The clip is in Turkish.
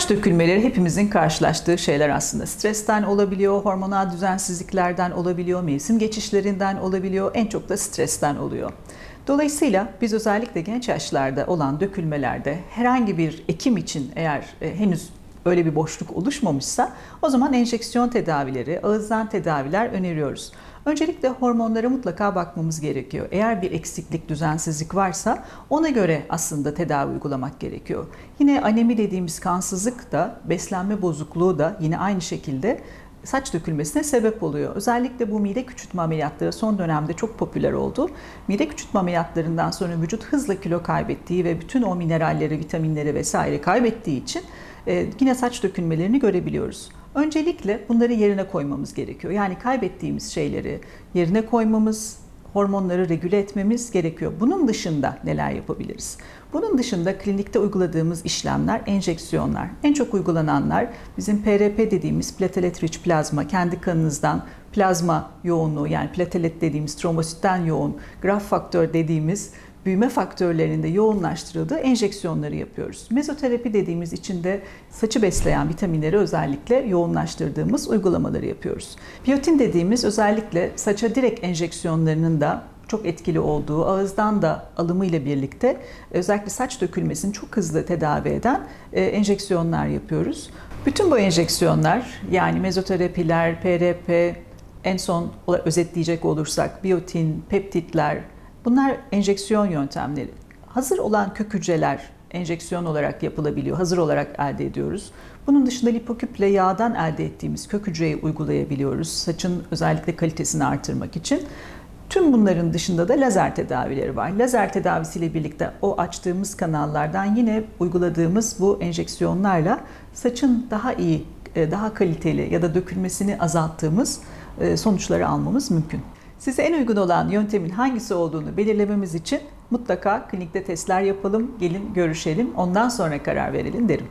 Saç dökülmeleri hepimizin karşılaştığı şeyler aslında. Stresten olabiliyor, hormonal düzensizliklerden olabiliyor, mevsim geçişlerinden olabiliyor, en çok da stresten oluyor. Dolayısıyla biz özellikle genç yaşlarda olan dökülmelerde herhangi bir ekim için eğer e, henüz öyle bir boşluk oluşmamışsa o zaman enjeksiyon tedavileri, ağızdan tedaviler öneriyoruz. Öncelikle hormonlara mutlaka bakmamız gerekiyor. Eğer bir eksiklik, düzensizlik varsa ona göre aslında tedavi uygulamak gerekiyor. Yine anemi dediğimiz kansızlık da, beslenme bozukluğu da yine aynı şekilde saç dökülmesine sebep oluyor. Özellikle bu mide küçültme ameliyatları son dönemde çok popüler oldu. Mide küçültme ameliyatlarından sonra vücut hızla kilo kaybettiği ve bütün o mineralleri, vitaminleri vesaire kaybettiği için e, yine saç dökülmelerini görebiliyoruz. Öncelikle bunları yerine koymamız gerekiyor. Yani kaybettiğimiz şeyleri yerine koymamız, hormonları regüle etmemiz gerekiyor. Bunun dışında neler yapabiliriz? Bunun dışında klinikte uyguladığımız işlemler, enjeksiyonlar. En çok uygulananlar bizim PRP dediğimiz platelet rich plazma, kendi kanınızdan plazma yoğunluğu yani platelet dediğimiz trombositten yoğun, graf faktör dediğimiz büyüme faktörlerinin de yoğunlaştırıldığı enjeksiyonları yapıyoruz. Mezoterapi dediğimiz içinde saçı besleyen vitaminleri özellikle yoğunlaştırdığımız uygulamaları yapıyoruz. Biyotin dediğimiz özellikle saça direkt enjeksiyonlarının da çok etkili olduğu, ağızdan da alımı ile birlikte özellikle saç dökülmesini çok hızlı tedavi eden e, enjeksiyonlar yapıyoruz. Bütün bu enjeksiyonlar yani mezoterapiler, PRP, en son özetleyecek olursak biyotin, peptitler, bunlar enjeksiyon yöntemleri. Hazır olan kök hücreler enjeksiyon olarak yapılabiliyor, hazır olarak elde ediyoruz. Bunun dışında lipoküple yağdan elde ettiğimiz kök hücreyi uygulayabiliyoruz. Saçın özellikle kalitesini artırmak için. Tüm bunların dışında da lazer tedavileri var. Lazer tedavisiyle birlikte o açtığımız kanallardan yine uyguladığımız bu enjeksiyonlarla saçın daha iyi, daha kaliteli ya da dökülmesini azalttığımız sonuçları almamız mümkün. Size en uygun olan yöntemin hangisi olduğunu belirlememiz için mutlaka klinikte testler yapalım, gelin görüşelim, ondan sonra karar verelim derim.